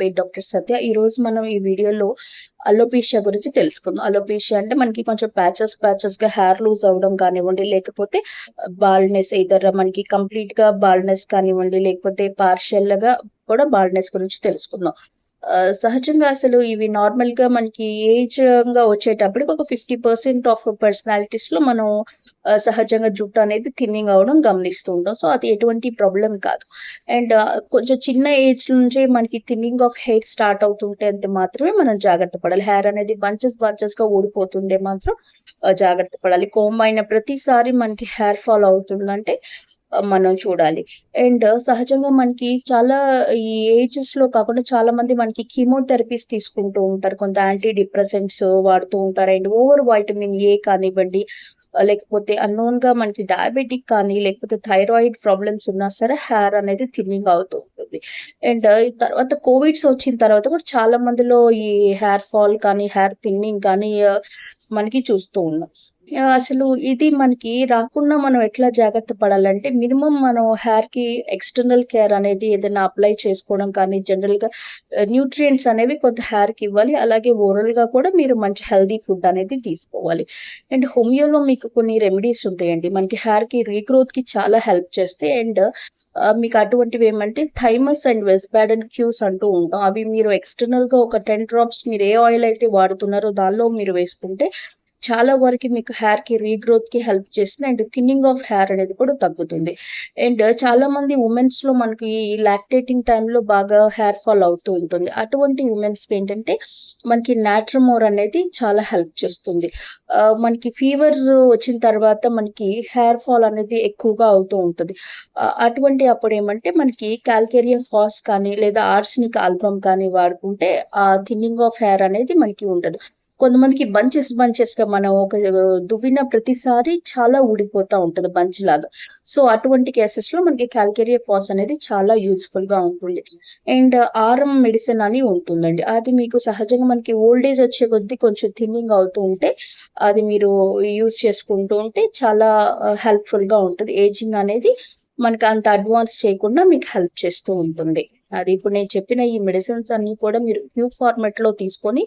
పేరు డాక్టర్ సత్య. ఈ రోజు మనం ఈ వీడియోలో అలోపేషియా గురించి తెలుసుకుందాం. అలోపేషియా అంటే మనకి కొంచెం ప్యాచెస్ ప్యాచెస్గా హెయిర్ లూజ్ అవ్వడం కానివ్వండి లేకపోతే బాల్డ్నెస్ ఇతర మనకి కంప్లీట్గా బాల్డ్నెస్ కానివ్వండి లేకపోతే పార్షియల్గా కూడా బాల్డ్నెస్ గురించి తెలుసుకుందాం. సహజంగా అసలు ఇవి నార్మల్గా మనకి ఏజ్గా వచ్చేటప్పటికి ఒక ఫిఫ్టీ పర్సెంట్ ఆఫ్ పర్సనాలిటీస్లో మనం సహజంగా జుట్టు అనేది థిన్నింగ్ అవడం గమనిస్తూ ఉంటాం. సో అది ఎటువంటి ప్రాబ్లం కాదు. అండ్ కొంచెం చిన్న ఏజ్ నుంచే మనకి థిన్నింగ్ ఆఫ్ హెయిర్ స్టార్ట్ అవుతుంటే అంత మాత్రమే మనం జాగ్రత్త పడాలి. హెయిర్ అనేది బంచెస్ బంచెస్గా ఊడిపోతుండే మాత్రం జాగ్రత్త పడాలి. కోమ్ అయిన ప్రతిసారి మనకి హెయిర్ ఫాల్ అవుతుందంటే మనం చూడాలి. అండ్ సహజంగా మనకి చాలా ఈ ఏజెస్లో కాకుండా చాలా మంది మనకి కీమోథెరపీస్ తీసుకుంటూ ఉంటారు. కొంత యాంటీ డిప్రెసెంట్స్ వాడుతూ ఉంటారు. అండ్ ఓవర్ వైటమిన్ ఏ కానివ్వండి లేకపోతే అన్నోన్గా మనకి డయాబెటిక్ కానీ లేకపోతే థైరాయిడ్ ప్రాబ్లమ్స్ ఉన్నా సరే హెయిర్ అనేది థిన్నింగ్ అవుతూ ఉంటుంది. అండ్ తర్వాత కోవిడ్స్ వచ్చిన తర్వాత కూడా చాలా మందిలో ఈ హెయిర్ ఫాల్ కానీ హెయిర్ థిన్నింగ్ కానీ మనకి చూస్తూ ఉన్నాం. అసలు ఇది మనకి రాకుండా మనం ఎట్లా జాగ్రత్త పడాలంటే మినిమం మనం హెయిర్కి ఎక్స్టర్నల్ కేర్ అనేది ఏదైనా అప్లై చేసుకోవడం కానీ జనరల్గా న్యూట్రియంట్స్ అనేవి కొంత హెయిర్కి ఇవ్వాలి. అలాగే ఓరల్గా కూడా మీరు మంచి హెల్దీ ఫుడ్ అనేది తీసుకోవాలి. అండ్ హోమియోలో మీకు కొన్ని రెమెడీస్ ఉంటాయండి. మనకి హెయిర్కి రీగ్రోత్కి చాలా హెల్ప్ చేస్తాయి. అండ్ మీకు అటువంటివి ఏమంటే థైమస్ అండ్ వెస్బాడ్ అండ్ క్యూస్ అంటూ ఉంటాం. అవి మీరు ఎక్స్టర్నల్గా ఒక టెన్ డ్రాప్స్ మీరు ఏ ఆయిల్ అయితే వాడుతున్నారో దానిలో మీరు వేసుకుంటే చాలా వరకు మీకు హెయిర్కి రీగ్రోత్కి హెల్ప్ చేస్తుంది అండ్ థిన్నింగ్ ఆఫ్ హెయిర్ అనేది కూడా తగ్గుతుంది. అండ్ చాలా మంది ఉమెన్స్లో మనకి లాక్టేటింగ్ టైంలో బాగా హెయిర్ ఫాల్ అవుతూ ఉంటుంది. అటువంటి ఉమెన్స్ ఏంటంటే మనకి నాట్రమోర్ అనేది చాలా హెల్ప్ చేస్తుంది. మనకి ఫీవర్స్ వచ్చిన తర్వాత మనకి హెయిర్ ఫాల్ అనేది ఎక్కువగా అవుతూ ఉంటుంది. అటువంటి అప్పుడు ఏమంటే మనకి క్యాల్కేరియా ఫాస్ కానీ లేదా ఆర్సినిక్ ఆల్బమ్ కానీ వాడుకుంటే ఆ థిన్నింగ్ ఆఫ్ హెయిర్ అనేది మనకి ఉండదు. కొంతమందికి బంచెస్ బంచెస్గా మనం ఒక దువ్విన ప్రతిసారి చాలా ఊడిపోతా ఉంటుంది బంచ్ లాగా. సో అటువంటి కేసెస్లో మనకి క్యాల్కేరియా పాస్ అనేది చాలా యూస్ఫుల్గా ఉంటుంది. అండ్ ఆరం మెడిసిన్ అని ఉంటుందండి. అది మీకు సహజంగా మనకి ఓల్డ్ ఏజ్ వచ్చే కొద్దీ కొంచెం థిన్నింగ్ అవుతూ ఉంటే అది మీరు యూజ్ చేసుకుంటూ ఉంటే చాలా హెల్ప్ఫుల్గా ఉంటుంది. ఏజింగ్ అనేది మనకి అంత అడ్వాన్స్ చేయకుండా మీకు హెల్ప్ చేస్తూ ఉంటుంది. అది ఇప్పుడు నేను చెప్పిన ఈ మెడిసిన్స్ అన్ని కూడా మీరు న్యూ ఫార్మాట్లో తీసుకొని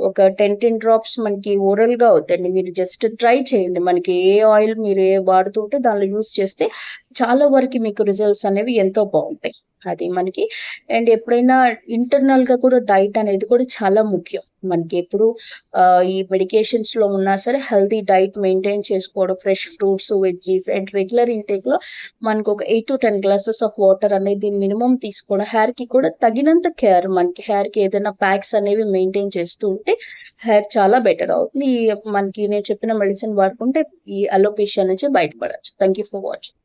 ఒక టెన్ టెన్ డ్రాప్స్ మనకి ఓరల్గా అవుతాయండి. మీరు జస్ట్ ట్రై చేయండి. మనకి ఏ ఆయిల్ మీరు ఏ వాడుతుంటే దానిలో యూస్ చేస్తే చాలా వరకు మీకు రిజల్ట్స్ అనేవి ఎంతో బాగుంటాయి. అది మనకి అండ్ ఎప్పుడైనా ఇంటర్నల్గా కూడా డైట్ అనేది కూడా చాలా ముఖ్యం. మనకి ఎప్పుడు ఈ మెడికేషన్స్లో ఉన్నా సరే హెల్తీ డైట్ మెయింటైన్ చేసుకోవడం fresh fruits veggies and regular ఇంటేక్లో మనకు ఒక eight to ten glasses of water అనేది మినిమం తీసుకోవడం హెయిర్కి కూడా తగినంత కేర్ మనకి హెయిర్కి ఏదైనా ప్యాక్స్ అనేవి మెయింటైన్ చేస్తూ వాడుకుంటే హెయిర్ చాలా బెటర్ అవుతుంది మనకి నేను చెప్పిన మెడిసిన్ వాడుకుంటే ఈ అలోపేషియా నుంచి బయటపడచ్చు. Thank you for watching